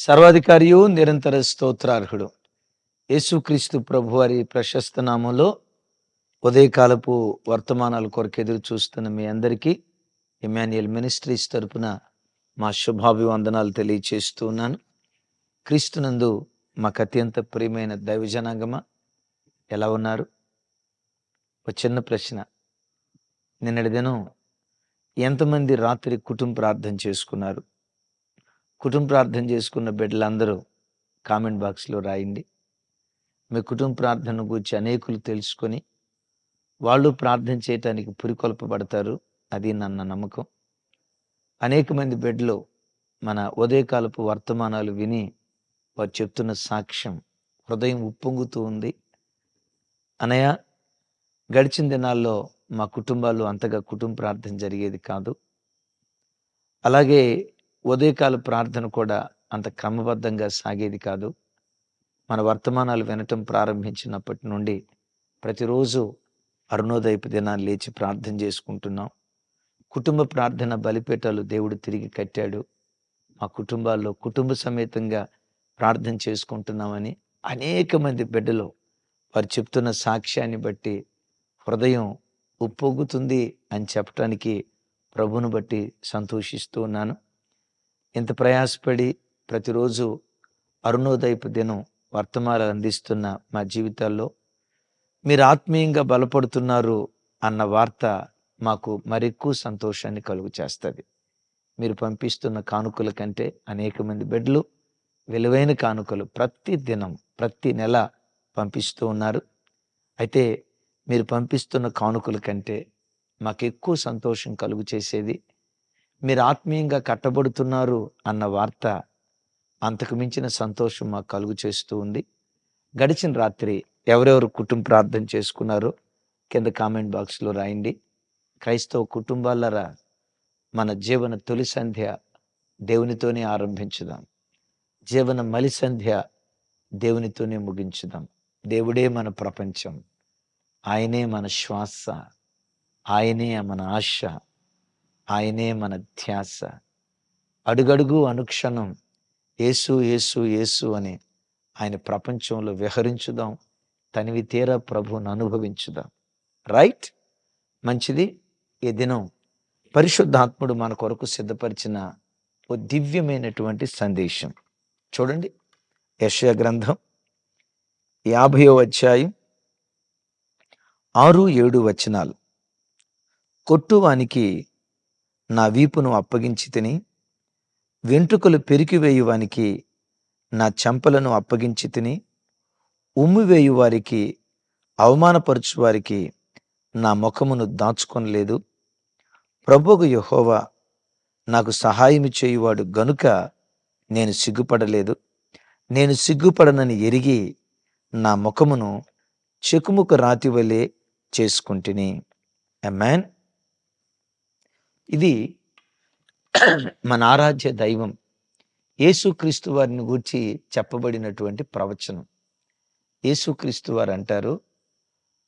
సర్వాధికారియు నిరంతర స్తోత్రార్హుడు. యేసుక్రీస్తు ప్రభువారి ప్రశస్త నామంలో ఉదయకాలపు వర్తమానాల కొరకు ఎదురు చూస్తున్న మీ అందరికీ ఇమాన్యుయల్ మినిస్ట్రీస్ తరపున మా శుభాభివందనాలు తెలియచేస్తూ ఉన్నాను. క్రీస్తునందు మాకు అత్యంత ప్రియమైన దైవజనాంగమా ఎలా ఉన్నారు? ఒక చిన్న ప్రశ్న. నిన్నటి దినం ఎంతమంది రాత్రి కుటుంబ ప్రార్థన చేసుకున్నారు? కుటుంబ ప్రార్థన చేసుకున్న బిడ్డలందరూ కామెంట్ బాక్స్లో రాయండి. మీ కుటుంబ ప్రార్థన గురించి అనేకులు తెలుసుకొని వాళ్ళు ప్రార్థన చేయటానికి పురికొల్పబడతారు. అది నన్న నమ్మకం. అనేక మంది బిడ్డలు మన ఉదయకాలపు వర్తమానాలు విని వారు చెప్తున్న సాక్ష్యం హృదయం ఉప్పొంగుతూ ఉంది. అనయ గడిచిన దినాల్లో మా కుటుంబాల్లో అంతగా కుటుంబ ప్రార్థన జరిగేది కాదు. అలాగే ఉదయకాల ప్రార్థన కూడా అంత క్రమబద్ధంగా సాగేది కాదు. మన వర్తమానాలు వినటం ప్రారంభించినప్పటి నుండి ప్రతిరోజు అరుణోదయపు దినాన్ని లేచి ప్రార్థన చేసుకుంటున్నాం. కుటుంబ ప్రార్థన బలిపేటలు దేవుడు తిరిగి కట్టాడు. మా కుటుంబాల్లో కుటుంబ సమేతంగా ప్రార్థన చేసుకుంటున్నామని అనేక మంది బిడ్డలు వారు చెప్తున్న సాక్ష్యాన్ని బట్టి హృదయం ఉప్పొంగుతుంది అని చెప్పటానికి ప్రభును బట్టి సంతోషిస్తూ ఉన్నాను. ఇంత ప్రయాసపడి ప్రతిరోజు అరుణోదయపు దినం వర్తమానాలు అందిస్తున్న మా జీవితాల్లో మీరు ఆత్మీయంగా బలపడుతున్నారు అన్న వార్త మాకు మరెక్కువ సంతోషాన్ని కలుగు చేస్తుంది మీరు పంపిస్తున్న కానుకల కంటే అనేక మంది బిడ్డలు విలువైన కానుకలు ప్రతి దినం ప్రతి నెల పంపిస్తూ ఉన్నారు. అయితే మీరు పంపిస్తున్న కానుకల కంటే మాకు ఎక్కువ సంతోషం కలుగు చేసేది మీరు ఆత్మీయంగా కట్టబడుతున్నారు అన్న వార్త అంతకు మించిన సంతోషం మాకు కలుగు చేస్తూ ఉంది. గడిచిన రాత్రి ఎవరెవరు కుటుంబ ప్రార్థన చేసుకున్నారో కింద కామెంట్ బాక్స్లో రాయండి. క్రైస్తవ కుటుంబాలరా మన జీవన తొలి సంధ్య దేవునితోనే ఆరంభించుదాం. జీవన మలి సంధ్య దేవునితోనే ముగించుదాం. దేవుడే మన ప్రపంచం. ఆయనే మన శ్వాస. ఆయనే మన ఆశ. ఆయనే మన ధ్యాస. అడుగడుగు అనుక్షణం ఏసు ఏసు ఏసు అని ఆయన ప్రపంచంలో విహరించుదాం. తనివి తీరా ప్రభువును అనుభవించుదాం. రైట్? మంచిది. ఈ దినం పరిశుద్ధాత్ముడు మన కొరకు సిద్ధపరిచిన ఓ దివ్యమైనటువంటి సందేశం. చూడండి. యశయ గ్రంథం యాభయో అధ్యాయం ఆరు ఏడు వచనాలు. కొట్టువానికి నా వీపును అప్పగించి తిని వెంట్రుకలు పెరికివేయువానికి నా చెంపలను అప్పగించి తిని ఉమ్మివేయువారికి వారికి వారికి నా ముఖమును దాచుకొనలేదు. ప్రభువు యహోవా నాకు సహాయం చేయువాడు గనుక నేను సిగ్గుపడలేదు. నేను సిగ్గుపడనని ఎరిగి నా ముఖమును చెకుముకు రాతి వలె చేసుకుంటుని. మ్యాన్ ఇది మన ఆరాధ్య దైవం యేసుక్రీస్తు వారిని గూర్చి చెప్పబడినటువంటి ప్రవచనం. యేసుక్రీస్తు వారు అంటారు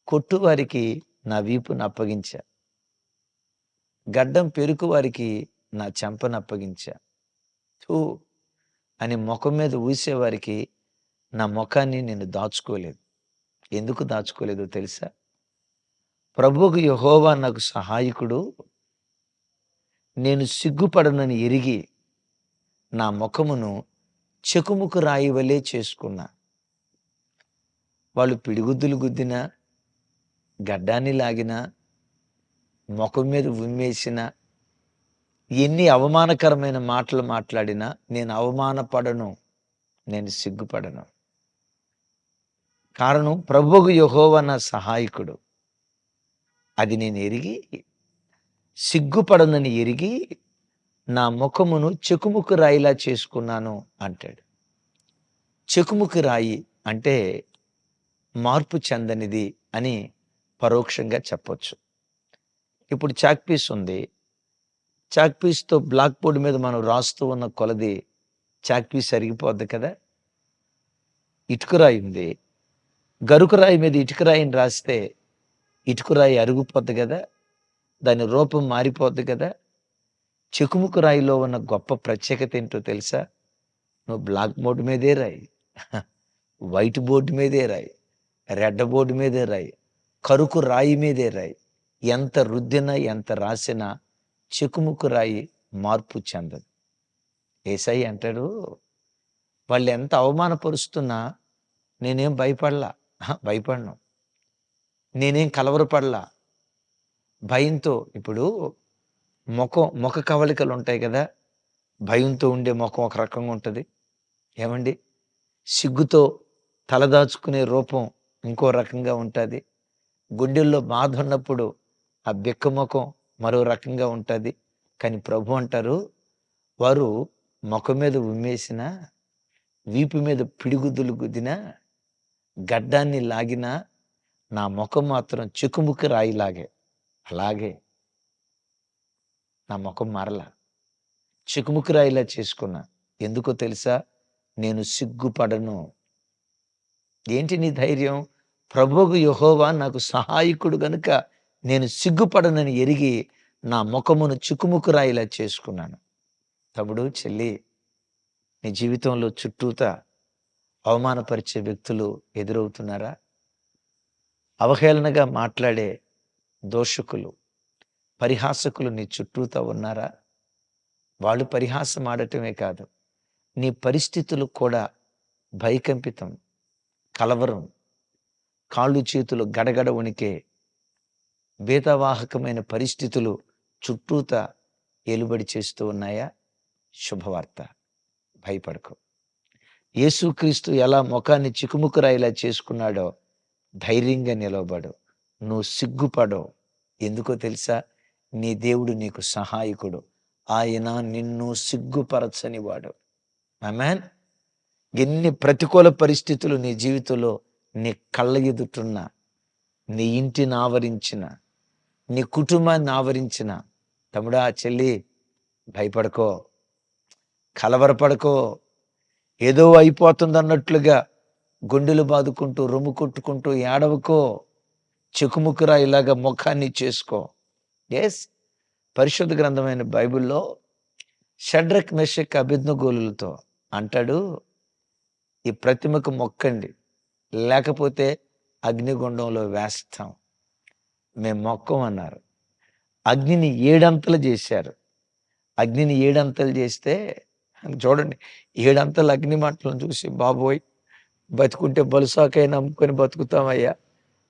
కొట్టువారికి నా వీపును అప్పగించా. గడ్డం పెరుకు వారికి నా చెంపను అప్పగించా. థూ అని ముఖం మీద ఊసేవారికి నా ముఖాన్ని నేను దాచుకోలేదు. ఎందుకు దాచుకోలేదో తెలుసా? ప్రభువుకు యహోవా నాకు సహాయకుడు నేను సిగ్గుపడనని ఎరిగి నా ముఖమును చెకుముకు రాయి వలె చేసుకున్నా. వాళ్ళు పిడిగుద్దులు గుద్దినా గడ్డాన్ని లాగినా ముఖం మీద ఉమ్మేసిన ఎన్ని అవమానకరమైన మాటలు మాట్లాడినా నేను అవమానపడను నేను సిగ్గుపడను. కారణం ప్రభువు యహోవ నా సహాయకుడు. అది నేను ఎరిగి సిగ్గుపడనని ఎరిగి నా ముఖమును చెకుముకు రాయిలా చేసుకున్నాను అంటాడు. చెకుముకు రాయి అంటే మార్పు చెందనిది అని పరోక్షంగా చెప్పొచ్చు. ఇప్పుడు చాక్ పీస్ ఉంది. చాక్ పీస్తో బ్లాక్ బోర్డ్ మీద మనం రాస్తూ ఉన్న కొలది చాక్ పీస్ అరిగిపోద్ది కదా? ఇటుకరాయి ఉంది. గరుకురాయి మీద ఇటుకరాయిని రాస్తే ఇటుకురాయి అరిగిపోద్ది కదా? దాని రూపం మారిపోద్ది కదా. చెకుముకు రాయిలో ఉన్న గొప్ప ప్రత్యేకత ఏంటో తెలుసా? నువ్వు బ్లాక్ బోర్డు మీదే రాయి. వైట్ బోర్డు మీదే రాయి. రెడ్ బోర్డు మీదే రాయి. కరుకు రాయి మీదే రాయి. ఎంత రుద్దినా ఎంత రాసినా చెకుముకు రాయి మార్పు చెందదు. ఏసై అంటాడు వాళ్ళు ఎంత అవమానపరుస్తున్నా నేనేం భయపడలా? భయపడను. నేనేం కలవరపడలా? భయంతో ఇప్పుడు ముఖం ముఖ కవలికలు ఉంటాయి కదా భయంతో ఉండే ముఖం ఒక రకంగా ఉంటుంది. ఏమండి? సిగ్గుతో తలదాచుకునే రూపం ఇంకో రకంగా ఉంటుంది. గుండెల్లో బాధ ఉన్నప్పుడు ఆ బిక్క ముఖం మరో రకంగా ఉంటుంది. కానీ ప్రభు అంటారు వారు ముఖం మీద ఉమ్మేసిన వీపు మీద పిడిగుద్దులు గుద్దినా గడ్డాన్ని లాగినా నా ముఖం మాత్రం చిక్కుముక్కి రాయిలాగే. అలాగే నా ముఖం మరల. చికుముకురాయిలా రాయిలా చేసుకున్నా. ఎందుకో తెలుసా? నేను సిగ్గుపడను. ఏంటి నీ ధైర్యం? ప్రభుకు యహోవా నాకు సహాయకుడు గనుక నేను సిగ్గుపడనని ఎరిగి నా ముఖమును చిక్కుముకురాయిలా చేసుకున్నాను. తమ్ముడు చెల్లి నీ జీవితంలో చుట్టూత అవమానపరిచే వ్యక్తులు ఎదురవుతున్నారా? అవహేళనగా మాట్లాడే దోషకులు పరిహాసకులు నీ చుట్టూతా ఉన్నారా? వాళ్ళు పరిహాసం ఆడటమే కాదు నీ పరిస్థితులు కూడా భయకంపితం కలవరం. కాళ్ళు చేతులు గడగడ ఉనికే భేదవాహకమైన పరిస్థితులు చుట్టూత ఎలుబడి చేస్తూ ఉన్నాయా? శుభవార్త. భయపడకు. యేసుక్రీస్తు ఎలా ముఖాన్ని చికుముకురాయిలా చేసుకున్నాడో ధైర్యంగా నిలవబడు. నువ్వు సిగ్గుపడవు. ఎందుకో తెలుసా? నీ దేవుడు నీకు సహాయకుడు. ఆయన నిన్ను సిగ్గుపరచని వాడు మ్యాన్ ఎన్ని ప్రతికూల పరిస్థితులు నీ జీవితంలో నీ కళ్ళ ఎదుటున్న నీ ఇంటిని ఆవరించిన నీ కుటుంబాన్ని ఆవరించిన. తమ్ముడా చెల్లి భయపడకో. కలవరపడకో. ఏదో అయిపోతుంది అన్నట్లుగా గుండెలు బాదుకుంటూ రొమ్ము కొట్టుకుంటూ ఏడవకో. చెకుముకురా ఇలాగ ముఖాన్ని చేసుకో. ఎస్ పరిశుద్ధ గ్రంథమైన బైబిల్లో షడ్రక్ మెషక్ అభిజ్ఞగోలులతో అంటాడు ఈ ప్రతిమకు మొక్కండి. లేకపోతే అగ్నిగుండంలో వేస్తాం. మేము మొక్కం అన్నారు అగ్నిని ఏడంతలు చేశారు. అగ్నిని ఏడంతలు చేస్తే చూడండి ఏడంతలు అగ్ని మంటలను చూసి బాబోయ్ బతుకుంటే బలుసాకైనా అమ్ముకొని బతుకుతామయ్యా.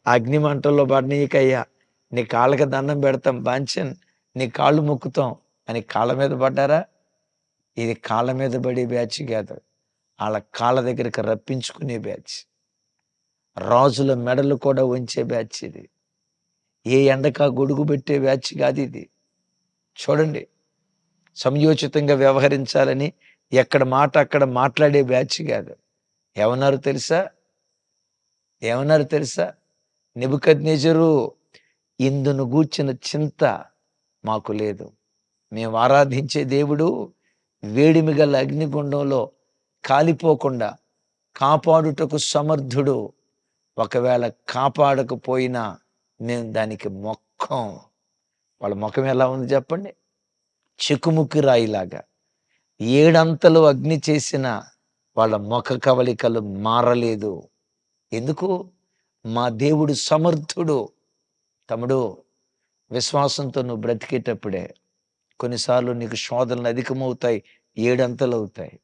అగ్ని మంటల్లో పడనీయకయ్యా నీ కాళ్ళకి దండం పెడతాం బాంచన్ నీ కాళ్ళు మొక్కుతాం. అని కాళ్ళ మీద పడ్డారా? ఇది కాళ్ళ మీద పడే బ్యాచ్ కాదు వాళ్ళ కాళ్ళ దగ్గరికి రప్పించుకునే బ్యాచ్. రాజుల మెడలు కూడా ఉంచే బ్యాచ్ ఇది. ఏ ఎండక గొడుగు పెట్టే బ్యాచ్ కాదు ఇది. చూడండి సంయోచితంగా వ్యవహరించాలని ఎక్కడ మాట అక్కడ మాట్లాడే బ్యాచ్ కాదు. ఏమన్నారు తెలుసా? ఏమన్నారు తెలుసా? నిబుకజ్నేజరు ఇందును గూర్చిన చింత మాకు లేదు. మేము ఆరాధించే దేవుడు వేడిమి గల అగ్నిగుండంలో కాలిపోకుండా కాపాడుటకు సమర్థుడు. ఒకవేళ కాపాడకపోయినా మేము దానికి మొక్కం. వాళ్ళ ముఖం ఎలా ఉంది చెప్పండి? చెకుముక్కి రాయిలాగా. ఏడంతలు అగ్ని చేసిన వాళ్ళ ముఖ కవలికలు మారలేదు. ఎందుకు? మా దేవుడు సమర్థుడు. తమ్ముడు విశ్వాసంతో నువ్వు బ్రతికేటప్పుడే కొన్నిసార్లు నీకు శోధనలు అధికమవుతాయి ఏడంతలు అవుతాయి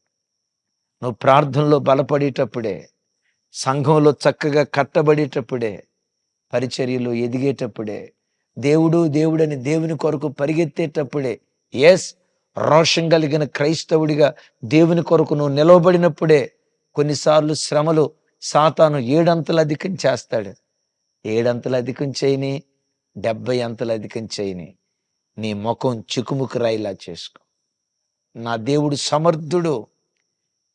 నువ్వు ప్రార్థనలో బలపడేటప్పుడే సంఘంలో చక్కగా కట్టబడేటప్పుడే పరిచర్యలో ఎదిగేటప్పుడే దేవుడు దేవుడని దేవుని కొరకు పరిగెత్తేటప్పుడే ఎస్ రోషం కలిగిన క్రైస్తవుడిగా దేవుని కొరకు నువ్వు నిలవబడినప్పుడే కొన్నిసార్లు శ్రమలు సాతాను ఏడంతలు అధికం చేస్తాడు. ఏడంతలు అధికం చేయని డెబ్బై అంతలు అధికం చేయని నీ ముఖం చికుముకు రాయిలా చేసుకో. నా దేవుడు సమర్థుడు.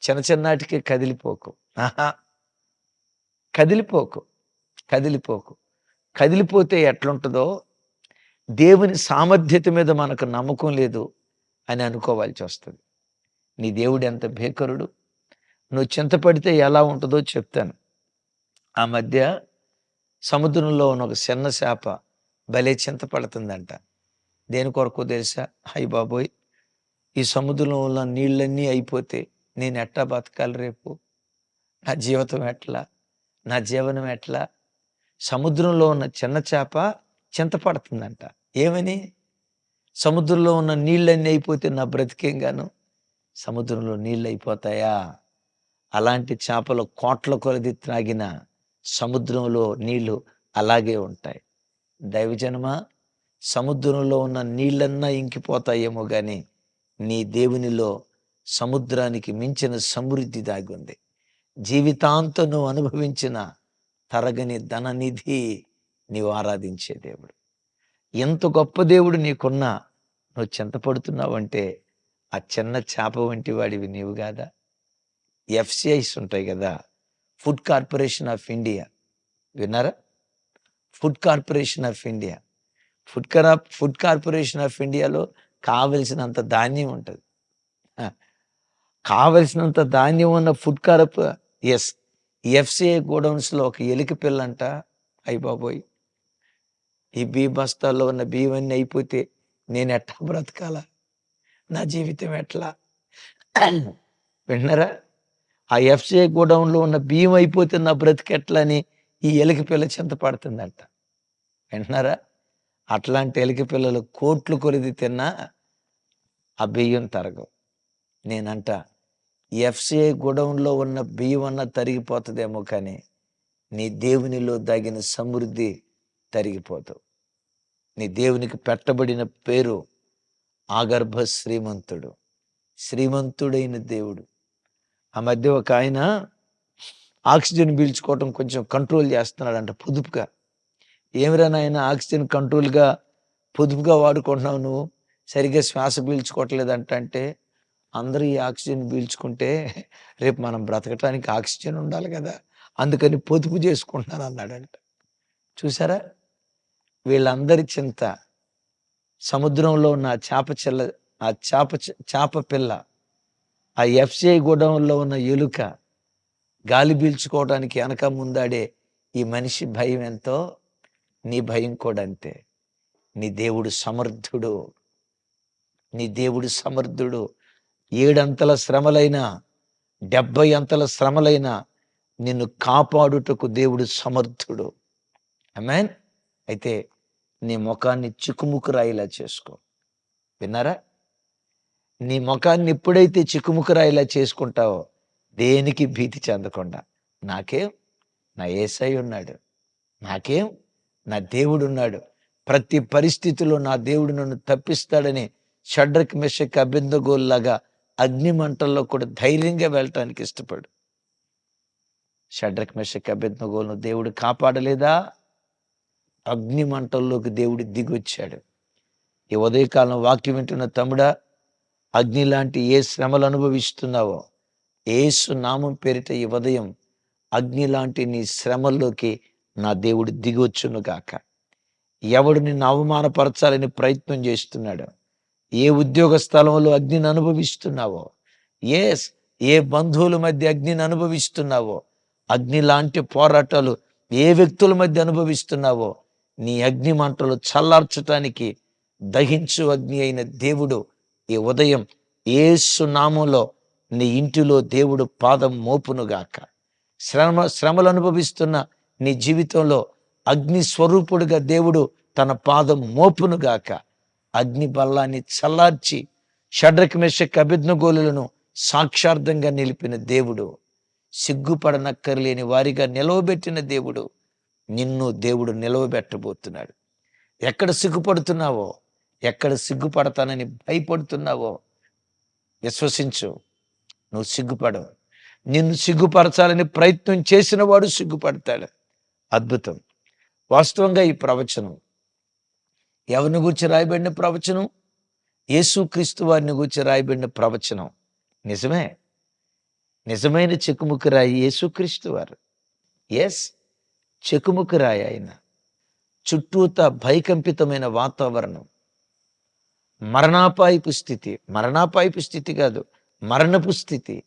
చిన్న చిన్నాటికే కదిలిపోకు. ఆహా. కదిలిపోకు. కదిలిపోకు. కదిలిపోతే ఎట్లుంటుందో దేవుని సామర్థ్యత మీద మనకు నమ్మకం లేదు అని అనుకోవాల్సి వస్తుంది. నీ దేవుడు ఎంత భేకరుడు. నువ్వు చింతపడితే ఎలా ఉంటుందో చెప్తాను. ఆ మధ్య సముద్రంలో ఉన్న ఒక చిన్న చేప భలే చింతపడుతుందంట. దేని కొరకు తెలుసా? హై బాబోయ్! ఈ సముద్రంలో ఉన్న నీళ్ళన్నీ అయిపోతే నేను ఎట్టా బతకాలి రేపు? నా జీవితం ఎట్లా? నా జీవనం ఎట్లా? సముద్రంలో ఉన్న చిన్న చేప చింతపడుతుందంట. ఏమని? సముద్రంలో ఉన్న నీళ్ళన్నీ అయిపోతే నా బ్రతికేం గాను? సముద్రంలో నీళ్ళు అయిపోతాయా? అలాంటి చేపలు కోట్ల కొలది త్రాగిన సముద్రంలో నీళ్ళు అలాగే ఉంటాయి. దైవజనమ సముద్రంలో ఉన్న నీళ్ళన్నా ఇంకిపోతాయేమో కానీ నీ దేవునిలో సముద్రానికి మించిన సమృద్ధి దాగి ఉంది జీవితాంతం నువ్వు అనుభవించిన తరగని ధననిధి నీవు ఆరాధించే దేవుడు. ఎంత గొప్ప దేవుడు నీకున్నా నువ్వు చింతపడుతున్నావంటే ఆ చిన్న చేప వంటి వాడివి నీవు కాదా ఎఫ్సిఐస్ ఉంటాయి కదా ఫుడ్ కార్పొరేషన్ ఆఫ్ ఇండియా. విన్నారా? Food corporation of India. Food cor food corporation of ఇండియాలో కావలసినంత ధాన్యం ఉంటుంది. కావలసినంత ధాన్యం ఉన్న ఫుడ్ కార్ప ఎస్ ఎఫ్సిఐ గోడౌన్స్లో ఒక ఎలిక పిల్లంట అయ్యి బాబోయ్. ఈ బీ బస్తాల్లో ఉన్న బియ్యం అన్నీ అయిపోతే నేను ఎట్లా బ్రతకాలా? నా జీవితం ఎట్లా? విన్నారా? ఆ ఎఫ్సిఐ గోడౌన్లో ఉన్న బియ్యం అయిపోతే నా బ్రతికెట్లని ఈ ఎలికి పిల్ల చింతపడుతుందంట వింటున్నారా? అట్లాంటి ఎలికి పిల్లలు కోట్లు కొలిది తిన్నా ఆ బియ్యం తరగవు. నేనంట ఎఫ్సిఐ గోడౌన్లో ఉన్న బియ్యం అన్న తరిగిపోతుందేమో కానీ నీ దేవునిలో దాగిన సమృద్ధి తరిగిపోతావు నీ దేవునికి పెట్టబడిన పేరు ఆగర్భ శ్రీమంతుడు. శ్రీమంతుడైన దేవుడు. ఆ మధ్య ఒక ఆయన ఆక్సిజన్ పీల్చుకోవటం కొంచెం కంట్రోల్ చేస్తున్నాడంట పొదుపుగా. ఏమిరా నాయన ఆక్సిజన్ కంట్రోల్గా పొదుపుగా వాడుకుంటున్నావు నువ్వు? సరిగ్గా శ్వాస పీల్చుకోవట్లేదంట అంటే అందరూ ఈ ఆక్సిజన్ పీల్చుకుంటే రేపు మనం బ్రతకటానికి ఆక్సిజన్ ఉండాలి కదా అందుకని పొదుపు చేసుకుంటున్నాను అన్నాడంట. చూసారా? వీళ్ళందరి చింత సముద్రంలో ఉన్న చేప చెల్ల ఆ చేప చేప పిల్ల ఆ ఎఫ్సిఐ గోడౌన్లో ఉన్న ఎలుక గాలి పీల్చుకోవడానికి వెనక ముందాడే ఈ మనిషి భయం ఎంతో? నీ భయం కూడా అంతే. నీ దేవుడు సమర్థుడు. నీ దేవుడు సమర్థుడు. ఏడంతల శ్రమలైనా డెబ్బై అంతల శ్రమలైనా నిన్ను కాపాడుటకు దేవుడు సమర్థుడు. అమెన్ అయితే నీ ముఖాన్ని చిక్కుముక్కు రాయిలా చేసుకో. విన్నారా? నీ ముఖాన్ని ఎప్పుడైతే చిక్కుముకురాయిలా చేసుకుంటావో దేనికి భీతి చెందకుండా. నాకేం? నా ఏసై ఉన్నాడు. నాకేం? నా దేవుడు ఉన్నాడు ప్రతి పరిస్థితిలో నా దేవుడు నన్ను తప్పిస్తాడని షడ్రక్ మెషక్ అభిందగోల్లాగా అగ్నిమంటల్లో కూడా ధైర్యంగా వెళ్ళటానికి ఇష్టపడు. షడ్రక్ మెషక్ అభిందగోల్ను దేవుడు కాపాడలేదా? అగ్నిమంటల్లోకి దేవుడు దిగొచ్చాడు. ఈ ఉదయకాలం వాక్యం వింటున్న తమ్ముడా అగ్ని లాంటి ఏ శ్రమలు అనుభవిస్తున్నావో ఏసు నామం పేరిట ఈ ఉదయం అగ్ని లాంటి నీ శ్రమల్లోకి నా దేవుడు దిగొచ్చును గాక. ఎవడు నిన్ను అవమానపరచాలని ప్రయత్నం చేస్తున్నాడు? ఏ ఉద్యోగ స్థలంలో అగ్నిని అనుభవిస్తున్నావో? ఎస్ ఏ బంధువుల మధ్య అగ్నిని అనుభవిస్తున్నావో? అగ్ని లాంటి పోరాటాలు ఏ వ్యక్తుల మధ్య అనుభవిస్తున్నావో? నీ అగ్ని మంటలు చల్లార్చటానికి దహించు అగ్ని అయిన దేవుడు ఈ ఉదయం ఏసు నామంలో నీ ఇంటిలో దేవుడు పాదం మోపునుగాక శ్రమ శ్రమలు అనుభవిస్తున్న నీ జీవితంలో అగ్ని స్వరూపుడుగా దేవుడు తన పాదం మోపునుగాక అగ్ని బల్లాన్ని చల్లార్చి షడ్రక్ మెషక్ అభిజ్ఞగోలులను సాక్షార్థంగా నిలిపిన దేవుడు. సిగ్గుపడనక్కర్లేని వారిగా నిలవబెట్టిన దేవుడు. నిన్ను దేవుడు నిలవబెట్టబోతున్నాడు. ఎక్కడ సిగ్గుపడుతున్నావో? ఎక్కడ సిగ్గుపడతానని భయపడుతున్నావో విశ్వసించు. నువ్వు సిగ్గుపడవు. నిన్ను సిగ్గుపరచాలని ప్రయత్నం చేసిన వాడు సిగ్గుపడతాడు. అద్భుతం. వాస్తవంగా ఈ ప్రవచనం ఎవరిని గురించి రాయబడిన ప్రవచనం? యేసుక్రీస్తు వారిని గురించి రాయబడిన ప్రవచనం. నిజమే. నిజమైన చెక్కుముక్కు రాయి యేసుక్రీస్తు వారు. ఎస్ చెక్కుముక్కు రాయి ఆయన. చుట్టూత భయకంపితమైన వాతావరణం. మరణాపాయపు స్థితి. మరణాపాయపు స్థితి కాదు మరణపు స్థితి.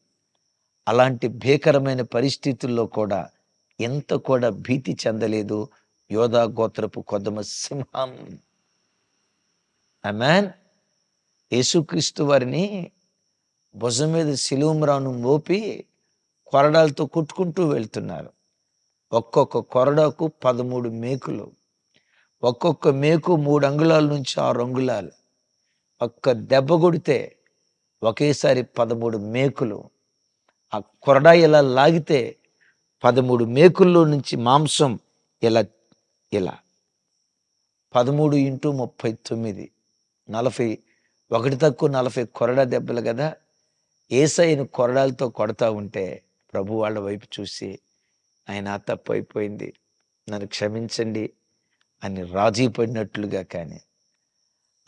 అలాంటి భీకరమైన పరిస్థితుల్లో కూడా ఎంత కూడా భీతి చెందలేదు యోధా గోత్రపు కొదమ సింహం. అమెన్ యేసుక్రీస్తు వారిని భుజం మీద సిలువమ్రాను మోపి కొరడాలతో కుట్టుకుంటూ వెళ్తున్నారు. ఒక్కొక్క కొరడాకు పదమూడు మేకులు ఒక్కొక్క మేకు మూడు అంగుళాల నుంచి ఆరు అంగుళాలు. ఒక్క దెబ్బ కొడితే ఒకేసారి పదమూడు మేకులు ఆ కొరడా ఇలా లాగితే పదమూడు మేకుల్లో నుంచి మాంసం ఇలా ఇలా. పదమూడు ఇంటూ ముప్పై తొమ్మిది నలభై ఒకటి తక్కువ నలభై కొరడా దెబ్బలు కదా. ఏసైను కొరడాలతో కొడతా ఉంటే ప్రభు వాళ్ళ వైపు చూసి ఆయన తప్పు అయిపోయింది. నన్ను క్షమించండి అని రాజీ పడినట్లుగా కానీ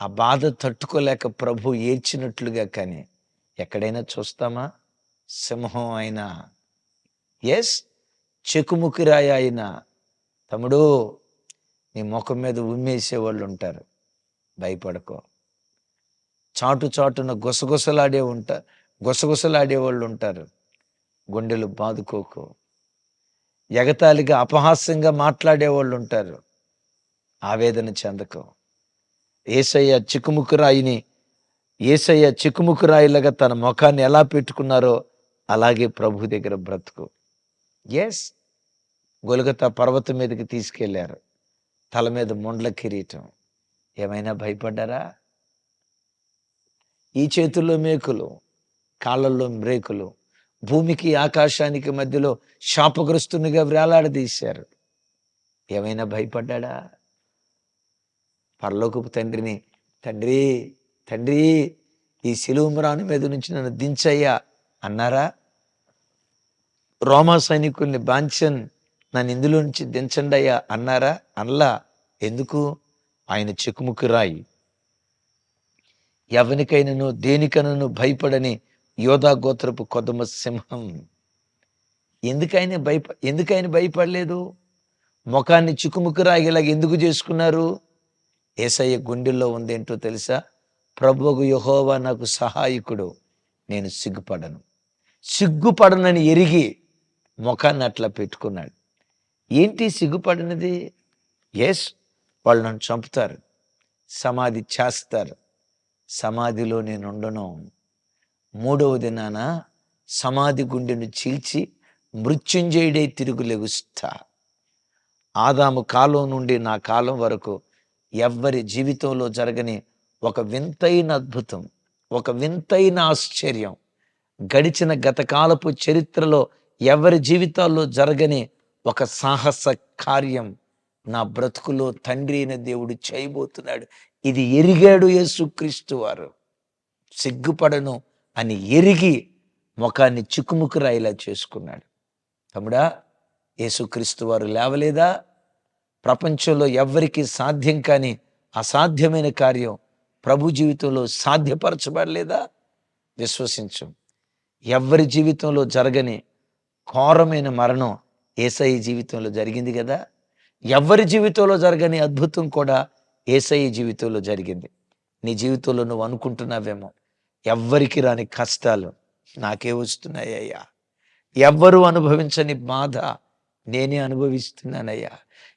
ఆ బాధ తట్టుకోలేక ప్రభు ఏడ్చినట్లుగా కానీ ఎక్కడైనా చూస్తామా? సింహం అయినా. ఎస్ చెకుముకిరాయ అయినా. తమ్ముడు నీ ముఖం మీద ఉమ్మేసే వాళ్ళు ఉంటారు. భయపడకో. చాటు చాటున గుసగుసలాడే ఉంటారు గుసగుసలాడే వాళ్ళు ఉంటారు. గుండెలు బాదుకోకు. ఎగతాళిగా అపహాస్యంగా మాట్లాడే వాళ్ళు ఉంటారు. ఆవేదన చెందకో. ఏసయ్య చిక్కుముక్కురాయిని ఏసయ్య చిక్కుముక్కురాయిలాగా తన ముఖాన్ని ఎలా పెట్టుకున్నారో అలాగే ప్రభు దగ్గర బ్రతుకు. ఎస్ గొలుగత పర్వతం మీదకి తీసుకెళ్ళారు. తల మీద ముండ్ల కిరీటం. ఏమైనా భయపడ్డారా? ఈ చేతుల్లో మేకులు కాళ్ళల్లో మ్రేకులు భూమికి ఆకాశానికి మధ్యలో శాపగ్రస్తునిగా వేలాడదీశారు ఏమైనా భయపడ్డా పరలోకపు తండ్రిని తండ్రి తండ్రి ఈ శిలువమ్రాను మీద నుంచి నన్ను దించయ్యా అన్నారా? రోమా సైనికుల్ని బాంచన్ నన్ను ఇందులో నుంచి దించండి అయ్యా అన్నారా? అనలా ఎందుకు? ఆయన చెక్కుముక్కు రాయి. ఎవరికైనాను దేనికైనాను భయపడని యోధా గోత్రపు కొదమ సింహం. ఎందుకైనా భయప ఎందుకైనా భయపడలేదు? ముఖాన్ని చిక్కుముక్కు రాగేలాగా ఎందుకు చేసుకున్నారు? ఏసయ్య గుండెల్లో ఉందేంటో తెలుసా? ప్రభువు యహోవా నాకు సహాయకుడు నేను సిగ్గుపడను. సిగ్గుపడనని ఎరిగి ముఖాన్ని అట్లా పెట్టుకున్నాడు. ఏంటి సిగ్గుపడినది? ఎస్ వాళ్ళు నన్ను చంపుతారు సమాధి చేస్తారు సమాధిలో నేను ఉండను. మూడవ దినాన సమాధి గుండెను చీల్చి మృత్యుంజయుడే తిరుగు లెగుస్తా. ఆదాము కాలం నుండి నా కాలం వరకు ఎవ్వరి జీవితంలో జరగని ఒక వింతైన అద్భుతం ఒక వింతైన ఆశ్చర్యం. గడిచిన గతకాలపు చరిత్రలో ఎవరి జీవితాల్లో జరగని ఒక సాహస కార్యం నా బ్రతుకులో తండ్రి అయిన దేవుడు చేయబోతున్నాడు. ఇది ఎరిగాడు యేసుక్రీస్తు వారు. సిగ్గుపడను అని ఎరిగి ముఖాన్ని చిక్కుముకు రాయిలా చేసుకున్నాడు. తమ్ముడా యేసుక్రీస్తు వారు లేవలేదా? ప్రపంచంలో ఎవరికి సాధ్యం కాని అసాధ్యమైన కార్యం ప్రభు జీవితంలో సాధ్యపరచబడలేదా? విశ్వసించు. ఎవ్వరి జీవితంలో జరగని ఘోరమైన మరణం ఏసఐ జీవితంలో జరిగింది కదా? ఎవరి జీవితంలో జరగని అద్భుతం కూడా ఏసఐ జీవితంలో జరిగింది. నీ జీవితంలో నువ్వు అనుకుంటున్నావేమో ఎవ్వరికి రాని కష్టాలు నాకే వస్తున్నాయ్యా ఎవ్వరు అనుభవించని బాధ నేనే అనుభవిస్తున్నానయ్యా.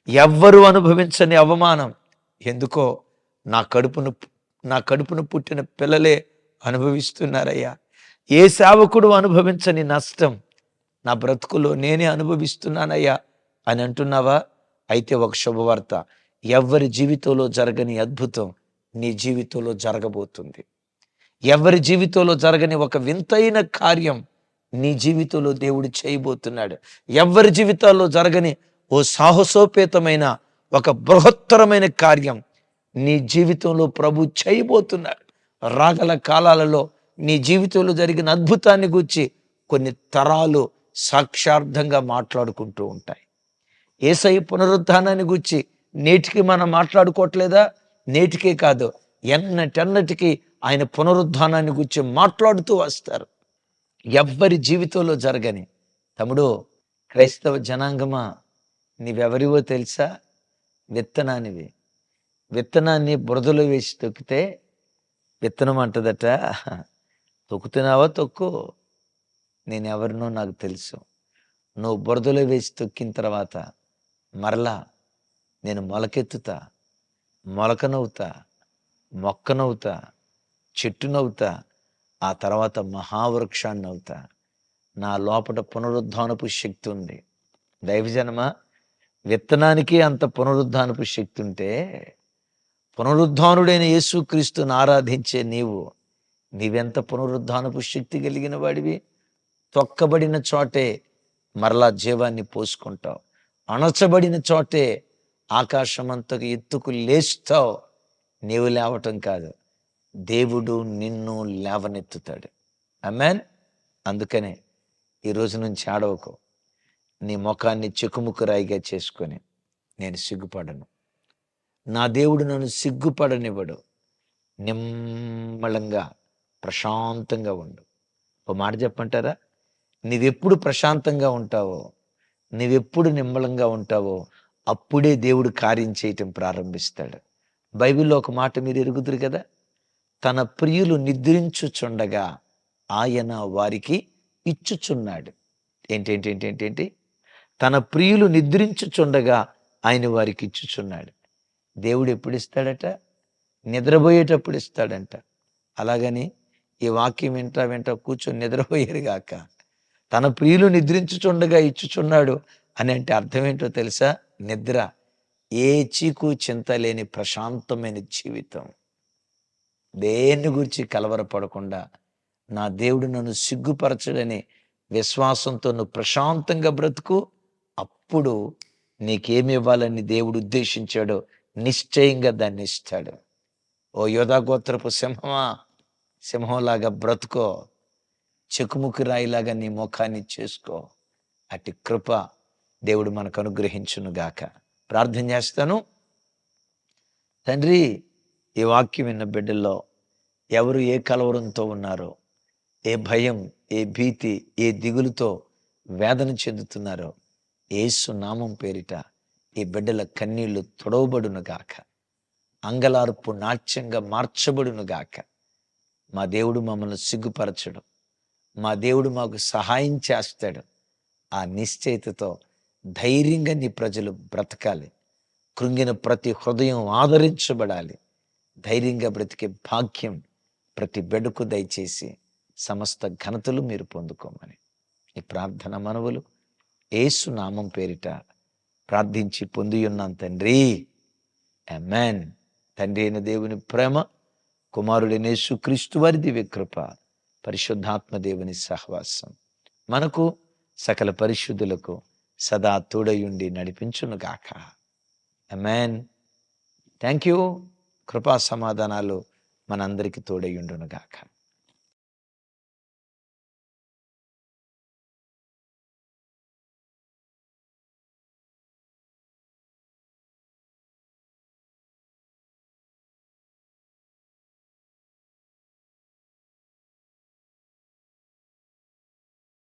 ఎవ్వరు అనుభవించని అవమానం. ఎందుకో నా కడుపును నా కడుపును పుట్టిన పిల్లలే అనుభవిస్తున్నారయ్యా. ఏ సేవకుడు అనుభవించని నష్టం నా బ్రతుకులో నేనే అనుభవిస్తున్నానయ్యా అని అంటున్నావా? అయితే ఒక శుభవార్త. ఎవరి జీవితంలో జరగని అద్భుతం నీ జీవితంలో జరగబోతుంది. ఎవరి జీవితంలో జరగని ఒక వింతైన కార్యం నీ జీవితంలో దేవుడు చేయబోతున్నాడు. ఎవరి జీవితాల్లో జరగని ఓ సాహసోపేతమైన ఒక బృహత్తరమైన కార్యం నీ జీవితంలో ప్రభు చేయబోతున్నాడు. రాగల కాలాలలో నీ జీవితంలో జరిగిన అద్భుతాన్ని గురించి కొన్ని తరాలు సాక్షార్థంగా మాట్లాడుకుంటూ ఉంటాయి. ఏసై పునరుద్ధానాన్ని గురించి నేటికి మనం మాట్లాడుకోవట్లేదా? నేటికే కాదు ఎన్నటెన్నటికి ఆయన పునరుద్ధానాన్ని గురించి మాట్లాడుతూ వస్తారు. ఎవ్వరి జీవితంలో జరగని తమ్ముడు క్రైస్తవ జనాంగమా? నీవెవరివో తెలుసా? విత్తనానివి. విత్తనాన్ని బురదలో వేసి తొక్కితే విత్తనం అంటదట తొక్కుతున్నావా తొక్కు? నేను ఎవరినో నాకు తెలుసు. నువ్వు బురదలో వేసి తొక్కిన తర్వాత మరలా నేను మొలకెత్తుతా మొలకనవుతా మొక్కనవుతా చెట్టునవుతా ఆ తర్వాత మహావృక్షాన్ని అవుతా నా లోపల పునరుద్ధానపు శక్తి ఉంది. దైవజనమా? విత్తనానికి అంత పునరుద్ధానపు శక్తి ఉంటే పునరుద్ధానుడైన యేసుక్రీస్తుని ఆరాధించే నీవు నీవెంత పునరుద్ధానపు శక్తి కలిగిన వాడివి? తొక్కబడిన చోటే మరలా జీవాన్ని పోసుకుంటావు. అణచబడిన చోటే ఆకాశమంతకు ఎత్తుకు లేస్తావు. నీవు లేవటం కాదు దేవుడు నిన్ను లేవనెత్తుతాడు. అమ్మాన్ అందుకనే ఈ రోజు నుంచి ఆడవకు. నీ ముఖాన్ని చెక్కుముక్కు రాయిగా చేసుకొని నేను సిగ్గుపడను. నా దేవుడు నన్ను సిగ్గుపడనివ్వడు. నిమ్మళంగా ప్రశాంతంగా ఉండు. ఒక మాట చెప్పంటారా నీవెప్పుడు ప్రశాంతంగా ఉంటావో నీవెప్పుడు నిమ్మలంగా ఉంటావో అప్పుడే దేవుడు కార్యం చేయటం ప్రారంభిస్తాడు. బైబిల్లో ఒక మాట మీరు ఎరుగుదురు కదా? తన ప్రియులు నిద్రించుచుండగా ఆయన వారికి ఇచ్చుచున్నాడు. ఏంటేంటి ఏంటేంటి తన ప్రియులు నిద్రించుచుండగా ఆయన వారికి ఇచ్చుచున్నాడు. దేవుడు ఎప్పుడు ఇస్తాడట? నిద్రపోయేటప్పుడు ఇస్తాడంట. అలాగని ఈ వాక్యం వింటా వింటా కూర్చొని నిద్రపోయారు గాక తన ప్రియులు నిద్రించుచుండగా ఇచ్చుచున్నాడు అని అంటే అర్థం ఏంటో తెలుసా? నిద్ర ఏ చీకు చింత లేని ప్రశాంతమైన జీవితం. దేన్ని గురించి కలవరపడకుండా నా దేవుడు నన్ను సిగ్గుపరచడని విశ్వాసంతో నువ్వు ప్రశాంతంగా బ్రతుకు అప్పుడు నీకేమి ఇవ్వాలని దేవుడు ఉద్దేశించాడో నిశ్చయంగా దాన్ని ఇస్తాడు. ఓ యోధాగోత్రపు సింహమా సింహంలాగా బ్రతుకో చెకుముకు రాయిలాగా నీ ముఖాన్ని చేసుకో. అటు కృప దేవుడు మనకు అనుగ్రహించును గాక. ప్రార్థన చేస్తాను. తండ్రి ఈ వాక్యం విన్న బిడ్డల్లో ఎవరు ఏ కలవరంతో ఉన్నారో ఏ భయం ఏ భీతి ఏ దిగులుతో వేదన చెందుతున్నారో ఏసు నామం పేరిట ఈ బిడ్డల కన్నీళ్ళు తొడవబడునుగాక అంగలార్పు నాట్యంగా మార్చబడును గాక. మా దేవుడు మమ్మల్ని సిగ్గుపరచడు. మా దేవుడు మాకు సహాయం చేస్తాడు. ఆ నిశ్చయితతో ధైర్యంగా నీ ప్రజలు బ్రతకాలి. కృంగిన ప్రతి హృదయం ఆదరించబడాలి. ధైర్యంగా బ్రతికే భాగ్యం ప్రతి బిడ్డకు దయచేసి సమస్త ఘనతలు మీరు పొందుకోమని. ఈ ప్రార్థన మనవులు ఏసు నామం పేరిట ప్రార్థించి పొందియున్నాను తండ్రి. అమెన్ తండ్రి అయిన దేవుని ప్రేమ కుమారుడైన యేసుక్రీస్తు వారి దివ్య కృప పరిశుద్ధాత్మ దేవుని సహవాసం మనకు సకల పరిశుద్ధులకు సదా తోడయుండి నడిపించునుగాక. అమెన్ థ్యాంక్ యూ కృపా సమాధానాలు మనందరికీ తోడయుండునుగాక.